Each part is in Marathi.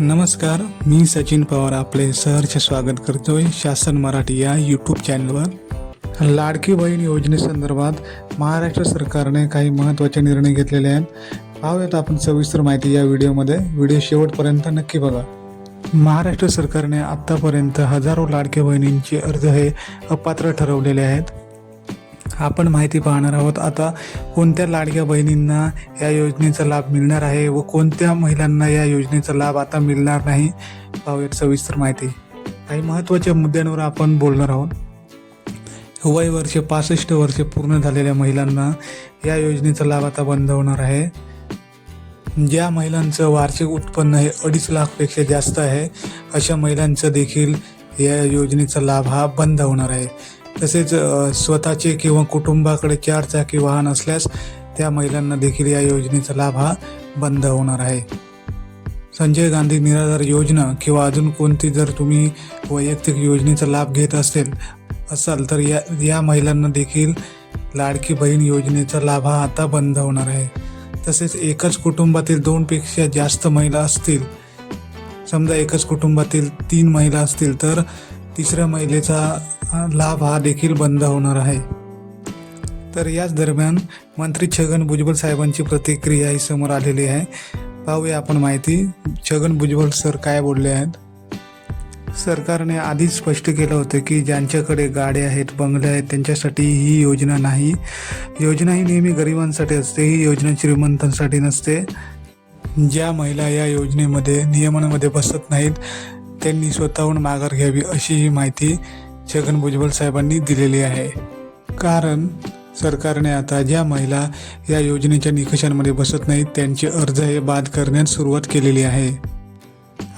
नमस्कार मी सचिन पवार आपले सहर्ष स्वागत करतोय शासन मराठी या यूट्यूब चॅनलवर लाडकी बहीण योजनेसंदर्भात महाराष्ट्र सरकारने काही महत्त्वाचे निर्णय घेतलेले आहेत. पाहूयात आपण सविस्तर माहिती या व्हिडिओमध्ये. व्हिडिओ शेवटपर्यंत नक्की बघा. महाराष्ट्र सरकारने आत्तापर्यंत हजारो लाडक्या बहिणींचे अर्ज हे अपात्र ठरवलेले आहेत. आपण माहिती पाहणार आहोत. आता कोणत्या लाडक्या बहिणींना या योजनेचा लाभ मिळणार आहे व कोणत्या महिलांना या योजनेचा लाभ आता मिळणार नाही पाहूयात सविस्तर माहिती. काही महत्त्वाच्या मुद्द्यांवर आपण बोलणार आहोत. वय वर्ष पासष्ट वर्षे पूर्ण झालेल्या महिलांना या योजनेचा लाभ आता बंद होणार आहे. ज्या महिलांचं वार्षिक उत्पन्न हे अडीच लाखपेक्षा जास्त आहे अशा महिलांचं देखील या योजनेचा लाभ हा बंद होणार आहे. तसेच स्वतःचे किंवा कुटुंबाकडे चार चाकी वाहन असल्यास त्या महिलांना देखील या योजनेचा लाभ हा बंद होणार आहे. संजय गांधी निराधार योजना किंवा अजून कोणती जर तुम्ही वैयक्तिक योजनेचा लाभ घेत असेल असाल तर या या महिलांना देखील लाडकी बहीण योजनेचा लाभ हा आता बंद होणार आहे. तसेच एकाच कुटुंबातील दोनपेक्षा जास्त महिला असतील समजा एकच कुटुंबातील तीन महिला असतील तर तिसऱ्या महिलेचा लाभ हा देखील बंद होणार आहे. तर याच दरम्यान मंत्री छगन भुजबळ साहेबांची प्रतिक्रिया ही समोर आलेली आहे. पाहूया आपण माहिती. छगन भुजबळ सर काय बोलले आहेत? सरकारने आधीच स्पष्ट केलं होतं की ज्यांच्याकडे गाड्या आहेत बंगले आहेत त्यांच्यासाठी ही योजना नाही. योजना ही नेहमी गरिबांसाठी असते ही योजना श्रीमंतांसाठी नसते. ज्या महिला या योजनेमध्ये नियमनामध्ये बसत नाहीत त्यांनी स्वतःहून माघार घ्यावी अशी ही माहिती छगन भुजबळ साहेबांनी दिलेली आहे. कारण सरकारने आता ज्या महिला या योजनेच्या निकषांमध्ये बसत नाहीत त्यांचे अर्ज हे बाद करण्यास सुरुवात केलेली आहे.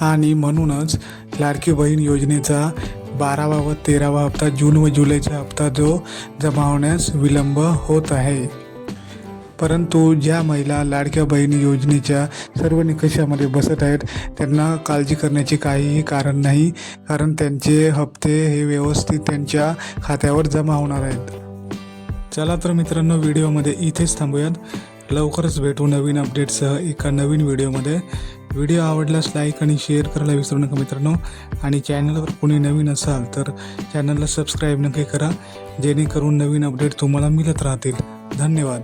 आणि म्हणूनच लाडकी बहीण योजनेचा बारावा व तेरावा हप्ता जून व जुलैचा हप्ता जो जमा होण्यास विलंब होत आहे. परंतु ज्या महिला लाडक्या बहिणी योजनेच्या सर्व निकषामध्ये बसत आहेत त्यांना काळजी करण्याचे काहीही कारण नाही कारण त्यांचे हप्ते हे व्यवस्थित त्यांच्या खात्यावर जमा होणार आहेत. चला तर मित्रांनो व्हिडिओमध्ये इथेच थांबूयात. लवकरच भेटू नवीन अपडेटसह एका नवीन व्हिडिओमध्ये. व्हिडिओ आवडल्यास लाईक आणि शेअर करायला विसरू नका मित्रांनो. आणि चॅनलवर कोणी नवीन असाल तर चॅनलला सबस्क्राईब नक्की करा जेणेकरून नवीन अपडेट तुम्हाला मिळत राहतील. धन्यवाद.